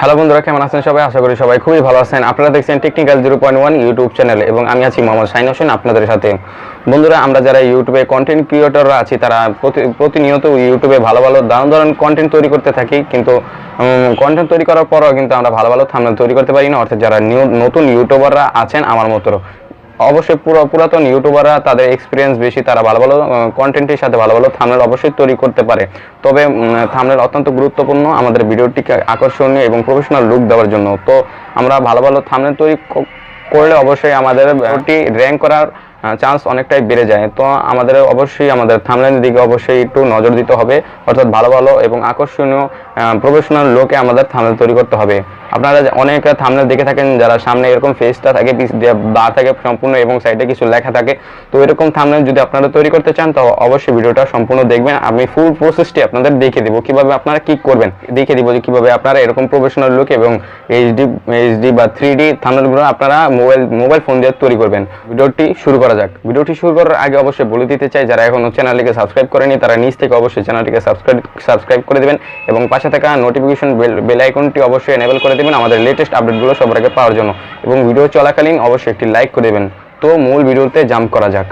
Hello বন্ধুরা, কেমন আছেন সবাই? আশা করি সবাই খুবই ভালো আছেন। আপনারা দেখছেন technical zero point one YouTube channel এবং আমি আছি মোহাম্মদ সাইন হোসেন আপনাদের সাথে। বন্ধুরা, আমরা যারা ইউটিউবে কন্টেন্ট ক্রিয়েটররা আছি, তারা প্রতি- প্রতিনিয়ত ইউটিউবে ভালো ভালো দারুণ দারুণ কন্টেন্ট তৈরি করতে থাকি। কিন্তু কন্টেন্ট তৈরি করার পরও কিন্তু আমরা ভালো ভালো থামনা তৈরি করতে পারি না। অর্থাৎ যারা নিউ নতুন ইউটিউবাররা আছেন আমার মতো। অবশ্যই পুরো পুরাতন ইউটিউবাররা তাদের এক্সপিরিয়েন্স বেশি, তারা ভালো ভালো কন্টেন্টের সাথে ভালো ভালো থামনেল অবশ্যই তৈরি করতে পারে। তবে থামনেল অত্যন্ত গুরুত্বপূর্ণ আমাদের ভিডিওটিকে আকর্ষণীয় এবং প্রফেশনাল লুক দেওয়ার জন্য। তো আমরা ভালো ভালো থামনেল তৈরি করলে অবশ্যই আমাদের ভিডিওটি র্যাঙ্ক করার চান্স অনেকটাই বেড়ে যায়। তো আমাদের অবশ্যই আমাদের থামলাইনের দিকে অবশ্যই একটু নজর দিতে হবে। অর্থাৎ ভালো ভালো এবং আকর্ষণীয় প্রফেশনাল লোকে আমাদের থামনেল তৈরি করতে হবে। আপনারা অনেক থামনেল দেখে থাকেন, যারা সামনে এরকম ফেসটা থাকে বা থাকে সম্পূর্ণ এবং সাইডে কিছু লেখা থাকে, তো এরকম থামনেল যদি আপনারা তৈরি করতে চান, তো অবশ্যই ভিডিওটা সম্পূর্ণ দেখবেন। আমি ফুল প্রসেসটি আপনাদের দেখিয়ে দেবো। কীভাবে আপনারা কি করবেন? দেখিয়ে দিব যে কীভাবে আপনারা এরকম প্রফেশনাল লুক এবং এইচডি এইচডি বা থ্রি ডি থামনেলগুলো আপনারা মোবাইল মোবাইল ফোন দিয়ে তৈরি করবেন। ভিডিওটি শুরু করা যাক। ভিডিওটি শুরু করার আগে অবশ্যই বলে দিতে চাই, যারা এখনও চ্যানেলটিকে সাবস্ক্রাইব করেনি, তারা নিচ থেকে অবশ্যই চ্যানেলটিকে সাবস্ক্রাইব সাবস্ক্রাইব করে দেবেন এবং পাশে থাকা নোটিফিকেশন বেল আইকনটি অবশ্যই এনেবল করে দেবেন আমাদের লেটেস্ট আপডেটগুলো সবার আগে পাওয়ার জন্য। এবং ভিডিও চলাকালীন অবশ্যই একটি লাইক করে দেবেন। তো মূল ভিডিওতে জাম্প করা যাক।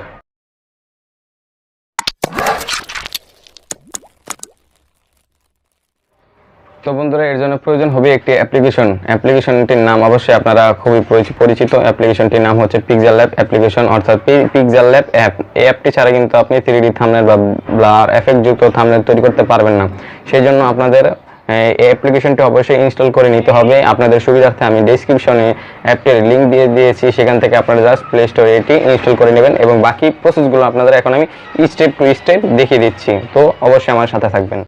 তো বন্ধুরা, এর জন্য প্রয়োজন হবে একটি অ্যাপ্লিকেশন অ্যাপ্লিকেশনটির নাম অবশ্যই আপনারা খুবই পরিচি- পরিচিত। অ্যাপ্লিকেশনটির নাম হচ্ছে পিক্সেল ল্যাব অ্যাপ্লিকেশন অর্থাৎ পিক্সেল ল্যাব অ্যাপ এই অ্যাপটি ছাড়া কিন্তু আপনি থ্রি ডি বা ব্লার এফেক্ট যুক্ত থামনেল তৈরি করতে পারবেন না। সেই জন্য আপনাদের, এই অ্যাপ্লিকেশনটি অবশ্যই ইনস্টল করে নিতে হবে। আপনাদের সুবিধার্থে আমি ডেসক্রিপশনে অ্যাপটির লিঙ্ক দিয়ে দিয়েছি। সেখান থেকে আপনারা জাস্ট প্লে স্টোরে এটি ইনস্টল করে নেবেন এবং বাকি প্রসেসগুলো আপনাদের এখন আমি স্টেপ টু স্টেপ দেখিয়ে দিচ্ছি। তো অবশ্যই আমার সাথে থাকবেন।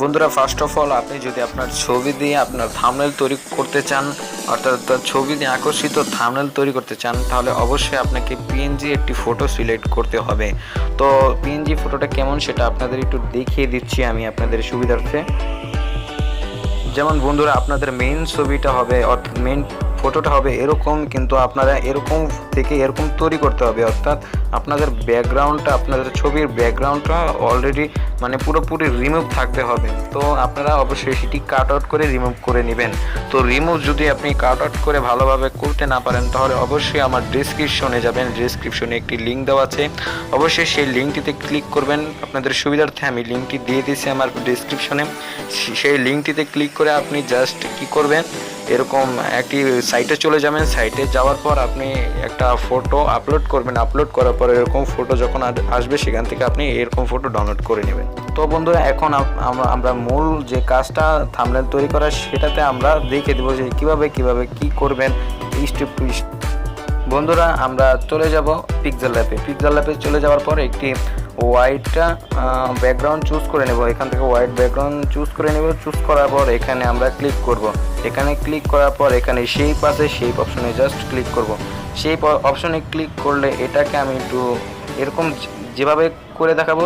বন্ধুরা ফার্স্ট অফ অল আপনি যদি আপনার ছবি দিয়ে আপনার থামনেল তৈরি করতে চান, অর্থাৎ ছবি দিয়ে আকর্ষিত থামনেল তৈরি করতে চান, তাহলে অবশ্যই আপনাকে পিএনজি একটি ফটো সিলেক্ট করতে হবে। তো পিএনজি ফটোটা কেমন সেটা আপনাদের একটু দেখিয়ে দিচ্ছি আমি আপনাদের সুবিধার্থে। যেমন বন্ধুরা, আপনাদের মেইন ছবিটা হবে, অর্থাৎ মেইন ফটোটা হবে এরকম, কিন্তু আপনারা এরকম থেকে এরকম তৈরি করতে হবে। অর্থাৎ আপনাদের ব্যাকগ্রাউন্ডটা আপনাদের ছবির ব্যাকগ্রাউন্ডটা অলরেডি মানে পুরোপুরি রিমুভ থাকতে হবে। তো আপনারা অবশ্যই সেটি কাট আউট করে রিমুভ করে নেবেন। তো রিমুভ যদি আপনি কাট আউট করে ভালোভাবে করতে না পারেন, তাহলে অবশ্যই আমার ডিসক্রিপশনে যাবেন। ডিসক্রিপশনে একটি লিঙ্ক দেওয়া আছে। অবশ্যই সেই লিঙ্কটিতে ক্লিক করবেন। আপনাদের সুবিধার্থে আমি লিঙ্কটি দিয়ে দিয়েছি আমার ডিসক্রিপশনে সেই লিঙ্কটিতে ক্লিক করে আপনি জাস্ট কি করবেন এরকম একটি সাইটে চলে যাবেন। সাইটে যাওয়ার পর আপনি একটা ফটো আপলোড করবেন। আপলোড করার পর এরকম ফটো যখন আসবে, সেখান থেকে আপনি এরকম ফটো ডাউনলোড করে নেবেন। তো বন্ধুরা, এখন আমরা মূল যে কাজটা থামলেন তৈরি করার, সেটাতে আমরা দেখে দেবো যে কীভাবে কীভাবে কি করবেন স্টেপ টু বন্ধুরা, আমরা চলে যাব পিকজেল ল্যাপে পিকজেল ল্যাপে চলে যাওয়ার পর একটি হোয়াইটটা ব্যাকগ্রাউন্ড চুজ করে নেব। এখান থেকে হোয়াইট ব্যাকগ্রাউন্ড চুজ করে নেব। চুজ করার পর এখানে আমরা ক্লিক করব। এখানে ক্লিক করার পর এখানে শেপ আছে শেপ অপশনে জাস্ট ক্লিক করব। শেপ অপশনে ক্লিক করলে এটাকে আমি একটু এরকম যেভাবে করে দেখাবো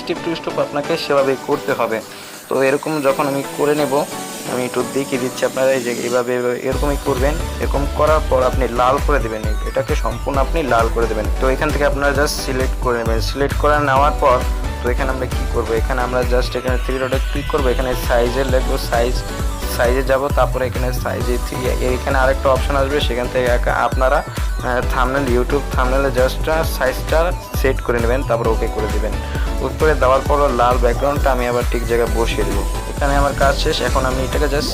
স্টেপ টু স্টেপ আপনাকে সেভাবে করতে হবে। তো এরকম যখন আমি করে নেব আমি একটু দেখিয়ে দিচ্ছি আপনারা এই যে এইভাবে এরকমই করবেন। এরকম করার পর আপনি লাল করে দেবেন। এটাকে সম্পূর্ণ আপনি লাল করে দেবেন। তো এখান থেকে আপনারা জাস্ট সিলেক্ট করে নেবেন। সিলেক্ট করে নেওয়ার পর, তো এখানে আমরা কি করব? এখানে আমরা জাস্ট এখানে থ্রি ডটে ক্লিক করব। এখানে সাইজের লিখব সাইজ সাইজে যাব, তারপরে এখানে সাইজে থ্রি এখানে আরেকটা অপশন আসবে। সেখান থেকে আপনারা থামনেল ইউটিউব থামনেলে জাস্ট সাইজটা সেট করে নেবেন। তারপর ওকে করে দেবেন। উপরে দেওয়ার পর লাল ব্যাকগ্রাউন্ডটা আমি আবার ঠিক জায়গায় বসিয়ে দেবো। এখানে আমার কাজ শেষ। এখন আমি এটাকে জাস্ট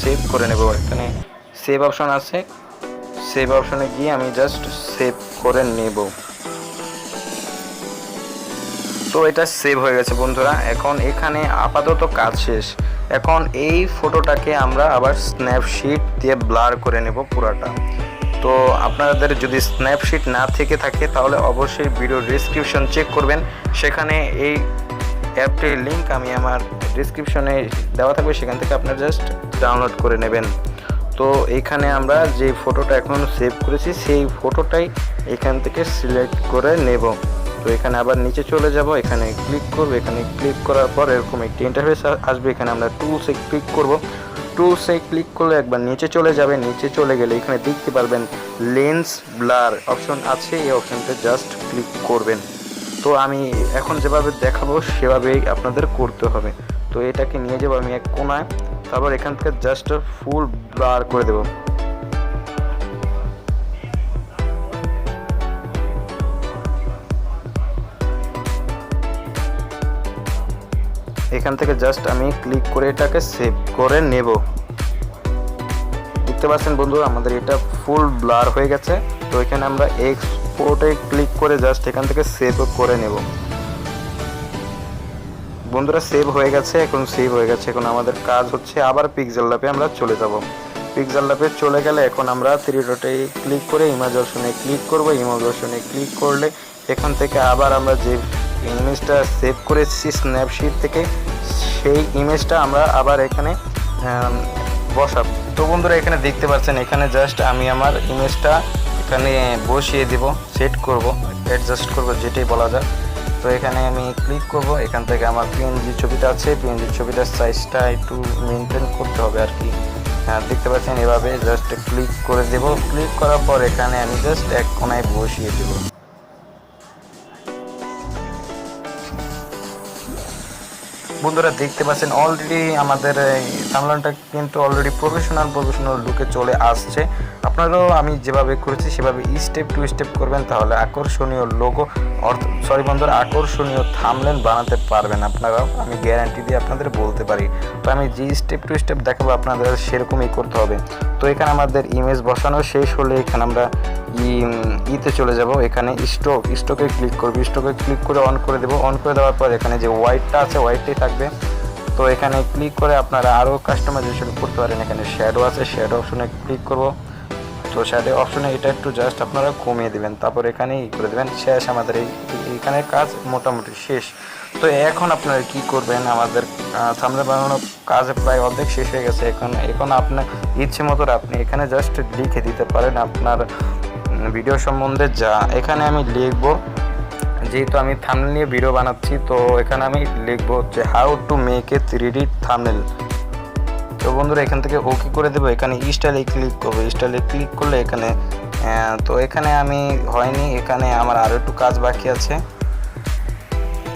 সেভ করে নেব। এখানে সেভ অপশন আছে। সেভ অপশনে গিয়ে আমি জাস্ট সেভ করে নেব। তো এটা সেভ হয়ে গেছে বন্ধুরা। এখন এখানে আপাতত কাজ শেষ। এখন এই ফটোটাকে আমরা আবার স্ন্যাপশিট দিয়ে ব্লার করে নেব পুরাটা। তো আপনাদের যদি স্ন্যাপশিট না থেকে থাকে, তাহলে অবশ্যই ভিডিও ডিসক্রিপশন চেক করবেন। সেখানে এই অ্যাপটির লিঙ্ক আমি আমার ডিসক্রিপশনে দেওয়া থাকবে, সেখান থেকে আপনারা জাস্ট ডাউনলোড করে নেবেন। তো এখানে আমরা যে ফটোটা এখন সেভ করেছি, সেই ফটোটাই এখান থেকে সিলেক্ট করে নেব। তো এখানে আবার নিচে চলে যাব, এখানে ক্লিক করব। এখানে ক্লিক করার পর এরকম একটি ইন্টারফেস আসবে। এখানে আমরা টুলসে ক্লিক করব। টুলসে ক্লিক করলে একবার নিচে চলে যাবে। নিচে চলে গেলে এখানে দেখতে পারবেন লেন্স ব্লার অপশন আছে। এই অপশনটা জাস্ট ক্লিক করবেন। তো আমি এখন যেভাবে দেখাবো, সেভাবেই আপনাদের করতে হবে। তো এটাকে নিয়ে যাব আমি এক কোনায়। তারপর এখান থেকে জাস্ট ফুল ব্লার করে দেবো। এখান থেকে জাস্ট আমি ক্লিক করে এটাকে সেভ করে নেব। দেখতে পাচ্ছেন বন্ধু আমাদের এটা ফুল ব্লার হয়ে গেছে। তো এখানে আমরা এক্সপোর্টে ক্লিক করে জাস্ট এখান থেকে সেভ করে নেব। বন্ধুরা সেভ হয়ে গেছে, এখন সেভ হয়ে গেছে, এখন আমাদের কাজ হচ্ছে আবার পিক্সেল ল্যাপে আমরা চলে যাব। পিক্সেল ল্যাপে চলে গেলে এখন আমরা থ্রি ডটে ক্লিক করে ইমেজ অপশনে ক্লিক করব। ইমেজ অপশনে ক্লিক করলে এখান থেকে আবার আমরা যে ইমেজটা সেভ করেছি স্ন্যাপশিট থেকে, সেই ইমেজটা আমরা আবার এখানে বসাব। তো বন্ধুরা এখানে দেখতে পাচ্ছেন, এখানে জাস্ট আমি আমার ইমেজটা এখানে বসিয়ে দিব সেট করব অ্যাডজাস্ট করব, যেটাই বলা যায় তো এখানে আমি ক্লিক করব, এখান থেকে আমার পিএনজি ছবিটা আছে পিএনজি ছবিটার সাইজটা একটু মেনটেন করতে হবে আর কি। হ্যাঁ দেখতে পাচ্ছেন, এভাবে জাস্ট ক্লিক করে দেব। ক্লিক করার পর এখানে আমি জাস্ট এক কোনায় বসিয়ে দেব। বন্ধুরা দেখতে পাচ্ছেন অলরেডি আমাদের সামলানটা কিন্তু অলরেডি প্রফেশনাল প্রফেশনাল লুকে চলে আসছে। আপনারাও আমি যেভাবে করেছি, সেভাবে স্টেপ টু স্টেপ করবেন, তাহলে আকর্ষণীয় লোগো অর্থ সরি বন্ধুরা, আকর্ষণীয় থামলেন বানাতে পারবেন আপনারাও। আমি গ্যারান্টি দিয়ে আপনাদের বলতে পারি। তো আমি যে স্টেপ টু স্টেপ দেখাবো, আপনাদের সেরকমই করতে হবে। তো এখানে আমাদের ইমেজ বসানো শেষ হলে এখানে আমরা ইতে চলে যাব, এখানে স্টক স্টকে ক্লিক করব স্টকে ক্লিক করে অন করে দেবো অন করে দেওয়ার পর এখানে যে হোয়াইটটা আছে হোয়াইটটাই থাকবে। তো এখানে ক্লিক করে আপনারা আরও কাস্টমাইজেশন করতে পারেন, এখানে শ্যাডো আছে শ্যাডো অপশনে ক্লিক করব। তো শ্যাডো অপশনে এটা একটু জাস্ট আপনারা কমিয়ে দেবেন, তারপর এখানে ই করে দেবেন, শেষ আমাদের এই এখানে কাজ মোটামুটি শেষ। তো এখন আপনারা কি করবেন, আমাদের সামনে বানানো কাজ প্রায় অর্ধেক শেষ হয়ে গেছে, এখন এখন আপনার ইচ্ছে মতো আপনি এখানে জাস্ট লিখে দিতে পারেন, আপনার ভিডিও সম্বন্ধে যা এখানে আমি লিখব। যেহেতু আমি থামনেল নিয়ে ভিডিও বানাচ্ছি, তো এখানে আমি লিখব যে how to make a three D thumbnail তো বন্ধুরা, এখান থেকে ওকে করে দেবো? এখানে স্টাইলে ক্লিক করব। স্টাইলে ক্লিক করলে এখানে তো এখানে আমি হয়নি, এখানে আমার আরও একটু কাজ বাকি আছে।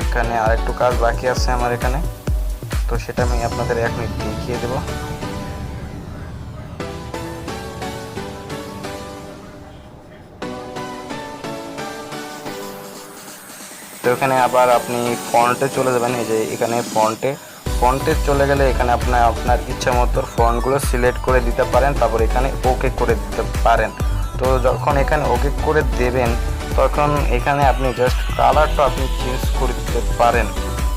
এখানে আর একটু কাজ বাকি আছে আমার এখানে। তো সেটা আমি আপনাদের এক মিনিট দেখিয়ে দেবো। এখানে আবার আপনি ফন্টে চলে যাবেন, এই যে এখানে ফন্টে ফন্টে চলে গেলে এখানে আপনার আপনার ইচ্ছা মতো ফন্টগুলো সিলেক্ট করে দিতে পারেন, তারপর এখানে ওকে করে দিতে পারেন। তো যখন এখানে ওকে করে দেবেন, তখন এখানে আপনি জাস্ট কালারটা আপনি চেঞ্জ করে দিতে পারেন।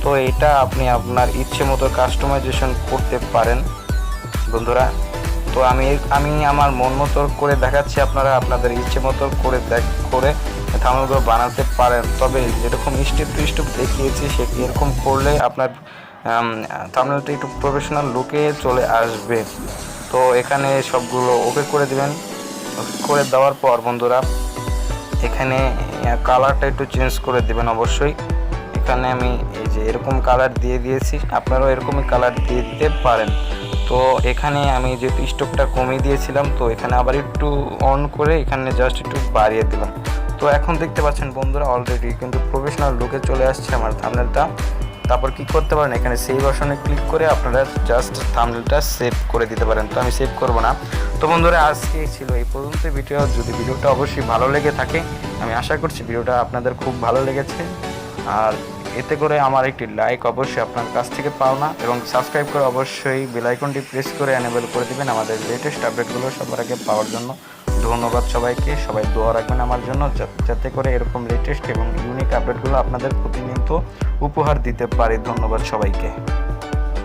তো এটা আপনি আপনার ইচ্ছে মতো কাস্টমাইজেশন করতে পারেন। বন্ধুরা তো আমি আমি আমার মন মতো করে দেখাচ্ছি, আপনারা আপনাদের ইচ্ছে মতো করে দেখ, করে থামলগুলো বানাতে পারেন। তবে যেরকম স্টেপ টু স্টেপ দেখিয়েছি, সে এরকম করলে আপনার থামনেলটা একটু প্রফেশনাল লুকে চলে আসবে। তো এখানে সবগুলো ওকে করে দেবেন। করে দেওয়ার পর বন্ধুরা, এখানে কালারটা একটু চেঞ্জ করে দেবেন অবশ্যই। এখানে আমি এই যে এরকম কালার দিয়ে দিয়েছি, আপনারাও এরকমই কালার দিয়ে দিতে পারেন। তো এখানে আমি যেহেতু স্টোভটা কমিয়ে দিয়েছিলাম, তো এখানে আবার একটু অন করে এখানে জাস্ট একটু বাড়িয়ে দিলাম। তো এখন দেখতে পাচ্ছেন বন্ধুরা অলরেডি কিন্তু প্রফেশনাল লুকে চলে আসছে আমার থামনেলটা তারপর কি করতে পারেন? এখানে সেভ অপশনে ক্লিক করে আপনারা জাস্ট থামনেলটা সেভ করে দিতে পারেন। তো আমি সেভ করব না। তো বন্ধুরা, আজকে ছিল এই পর্যন্ত ভিডিও যদি ভিডিওটা অবশ্যই ভালো লেগে থাকে, আমি আশা করছি ভিডিওটা আপনাদের খুব ভালো লেগেছে। আর এতে করে আমার একটি লাইক অবশ্যই আপনার কাছ থেকে পাও না এবং সাবস্ক্রাইব করে অবশ্যই বেলাইকনটি প্রেস করে অ্যানেবেল করে দেবেন আমাদের লেটেস্ট আপডেটগুলো সবার আগে পাওয়ার জন্য। ধন্যবাদ সবাইকে, সবাই দোয়া রাখবেন আমার জন্য যাতে করে এরকম লেটেস্ট এবং ইউনিক আপডেটগুলো আপনাদের প্রতিনিয়ত উপহার দিতে পারি। ধন্যবাদ সবাইকে।